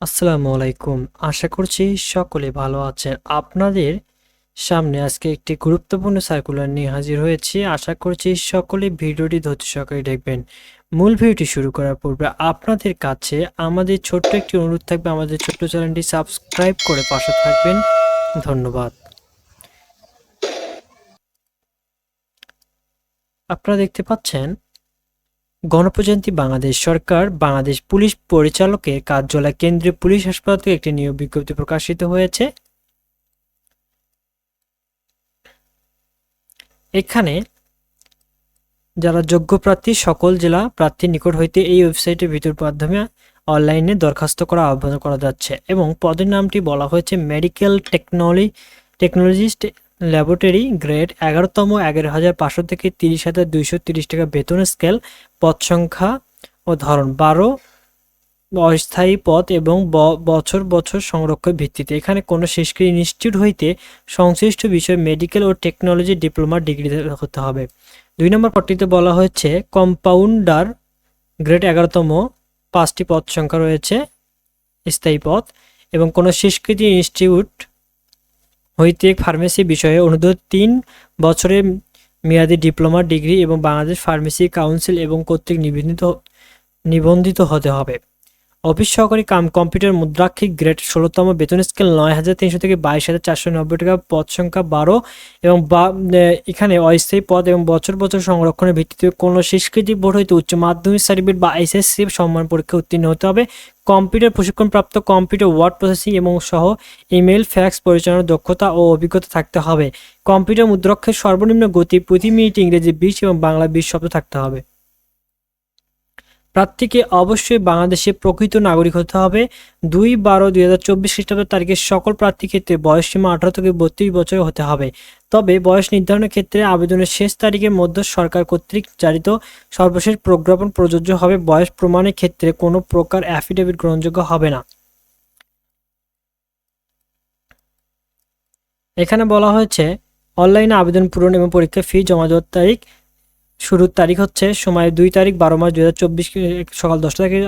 আসসালামু আলাইকুম। আশা করছি সকলে ভালো আছেন। আপনাদের সামনে আজকে একটি গুরুত্বপূর্ণ সার্কুলার নিয়ে হাজির হয়েছি। আশা করছি সকলে ভিডিওটি ধৈর্য সহকারে দেখবেন। মূল ভিডিওটি শুরু করার পূর্বে আপনাদের কাছে আমাদের ছোট্ট একটি অনুরোধ থাকবে। আমাদের ছোট্ট চ্যানেলটি সাবস্ক্রাইব করে পাশে থাকবেন। ধন্যবাদ। আপনারা দেখতে পাচ্ছেন গণপ্রজাতন্ত্রী বাংলাদেশ সরকার, বাংলাদেশ পুলিশ পরিচালকের কার্যালয়, কেন্দ্রীয় পুলিশ হাসপাতাল থেকে একটি নিয়োগ বিজ্ঞপ্তি প্রকাশিত হয়েছে। এখানে যারা যোগ্য প্রার্থী, সকল জেলা প্রার্থীর নিকট হইতে এই ওয়েবসাইটের ভিতর মাধ্যমে অনলাইনে দরখাস্ত করা আহ্বান করা যাচ্ছে এবং পদের নামটি বলা হয়েছে medical technology, technologist laboratory grade এগারোতম এগারো হাজার পাঁচশো থেকে তিরিশ হাজার দুইশো তিরিশ টাকা বেতন স্কেল, পদ সংখ্যা ও ধরন বারো, অস্থায়ী পদ এবং বছর বছর সংরক্ষণ ভিত্তিতে। এখানে কোনো শেষকৃত ইনস্টিটিউট হইতে সংশ্লিষ্ট বিষয়ে মেডিকেল ও টেকনোলজি ডিপ্লোমা ডিগ্রি হতে হবে। দুই নম্বর পদটিতে বলা হয়েছে, কম্পাউন্ডার গ্রেড এগারোতম, পাঁচটি পদ সংখ্যা রয়েছে, স্থায়ী পদ, এবং কোনো শেষকৃত ইনস্টিটিউট হইতে ফার্মেসি বিষয়ে অনুরোধ তিন বছরের মেয়াদি ডিপ্লোমা, ডিগ্রি এবং বাংলাদেশ ফার্মেসি কাউন্সিল এবং কর্তৃক নিবন্ধিত নিবন্ধিত হতে হবে। অফিস সহকারী কাম কম্পিউটার মুদ্রাক্ষিক গ্রেড ষোলোতম, বেতন স্কেল নয় হাজার তিনশো থেকে বাইশ হাজার চারশো নব্বই টাকা, পদ সংখ্যা বারো এবং বা- এখানে অস্থায়ী পদ এবং বছর বছর সংরক্ষণের ভিত্তিতে কোনো স্বীকৃতি বোর্ড হইতে উচ্চ মাধ্যমিক সার্টিফিকেট বা এসএসসি সম্মান পরীক্ষা উত্তীর্ণ হতে হবে। কম্পিউটার প্রশিক্ষণপ্রাপ্ত কম্পিউটার ওয়ার্ড প্রসেসিং এবং সহ ইমেল ফ্যাক্স পরিচালনার দক্ষতা ও অভিজ্ঞতা থাকতে হবে। কম্পিউটার মুদ্রাক্ষের সর্বনিম্ন গতি প্রতি মিনিট ইংরেজি, বিশ এবং বাংলা বিশ শব্দ থাকতে হবে। প্রার্থীকে অবশ্যই বাংলাদেশে প্রকৃত নাগরিক হতে হবে। দুই বারো দুই হাজার চব্বিশ খ্রিস্টাব্দ তারিখে সকল প্রার্থীর ক্ষেত্রে বয়স সীমা আঠারো থেকে বত্রিশ বছর হতে হবে। তবে বয়স নির্ধারণের ক্ষেত্রে আবেদনের শেষ তারিখের মধ্যে সরকার কর্তৃক জারিত সর্বশেষ প্রজ্ঞাপন প্রযোজ্য হবে। বয়স প্রমাণের ক্ষেত্রে কোনো প্রকার অ্যাফিডেভিট গ্রহণযোগ্য হবে না। এখানে বলা হয়েছে, অনলাইনে আবেদন পূরণ এবং পরীক্ষা ফি জমা দেওয়ার তারিখ শুরুর তারিখ হচ্ছে সময় দুই তারিখ, বারো মাস দুই হাজার চব্বিশ সকাল দশটা থেকে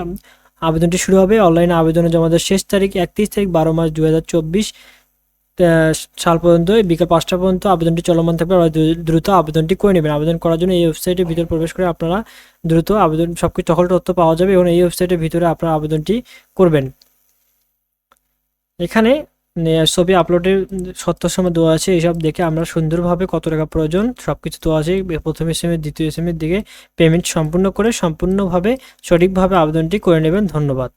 আবেদনটি শুরু হবে। অনলাইনে আবেদনের জমা দেওয়ার শেষ তারিখ একত্রিশ তারিখ, বারো মাস দুই হাজার চব্বিশ সাল পর্যন্ত, বিকাল পাঁচটা পর্যন্ত আবেদনটি চলমান থাকবে। দ্রু- দ্রুত আবেদনটি করে নেবেন। আবেদন করার জন্য এই ওয়েবসাইটের ভিতরে প্রবেশ করে আপনারা দ্রুত আবেদন সব কিছু সকল তথ্য পাওয়া যাবে এবং এই ওয়েবসাইটের ভিতরে আপনারা আবেদনটি করবেন। এখানে ছবি আপলোডের সত্য সময় দেওয়া আছে এইসব দেখে আমরা সুন্দরভাবে কত টাকা প্রয়োজন সব কিছু দেওয়া আছে। প্রথম এসএমের দ্বিতীয় এসএমের দিকে পেমেন্ট সম্পূর্ণ করে, সম্পূর্ণভাবে সঠিকভাবে আবেদনটি করে নেবেন। ধন্যবাদ।